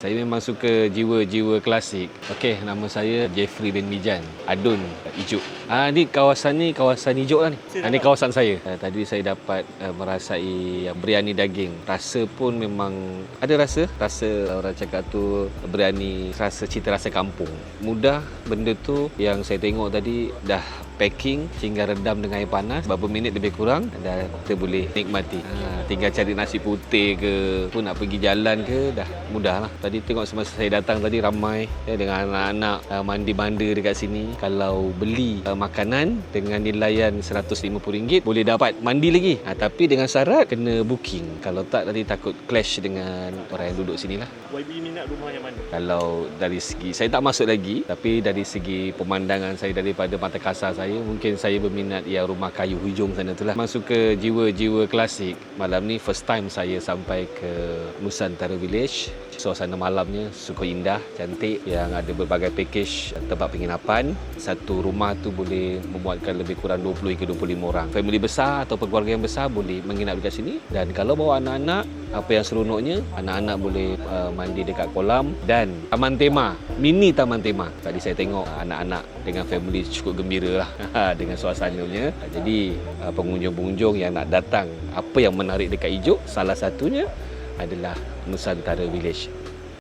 Saya memang suka jiwa-jiwa klasik. Okey, nama saya Jeffrey bin Mijan, Adun Ijuk. Ah ni kawasan ni kawasan Ijuk lah ni. Ah, ni kawasan saya. Ah, tadi saya dapat uh, merasai uh, biryani daging. Rasa pun memang ada rasa. Rasa orang cakap tu biryani rasa cita rasa kampung. Mudah benda tu yang saya tengok tadi dah packing hingga redam dengan air panas. Berapa minit lebih kurang dah kita boleh nikmati. Ha, tinggal cari nasi putih ke pun nak pergi jalan ke dah mudah lah. Tadi tengok semasa saya datang tadi ramai ya, dengan anak-anak uh, mandi-manda dekat sini. Kalau beli uh, makanan dengan nilaian RM150 boleh dapat mandi lagi. Ha, tapi dengan syarat kena booking. Kalau tak tadi takut clash dengan orang yang duduk sini lah YB minat rumah yang mana? kalau dari segi saya tak masuk lagi tapi dari segi pemandangan saya daripada mata kasar saya mungkin saya berminat yang rumah kayu hujung sana tu lah. Memang suka jiwa-jiwa klasik malam ni first time saya sampai ke Nusantara Village. Suasana malamnya cukup indah cantik yang ada berbagai package tempat penginapan. Satu rumah tu boleh memuatkan lebih kurang 20 hingga 25 orang. Family besar atau keluarga yang besar boleh menginap dekat sini. Dan kalau bawa anak-anak apa yang seronoknya anak-anak boleh uh, mandi dekat kolam. Dan taman tema mini taman tema. Tadi saya tengok anak-anak dengan family cukup gembira lah dengan suasananya. Jadi uh, pengunjung-pengunjung yang nak datang apa yang menarik dekat Ijuk salah satunya adalah Nusantara Village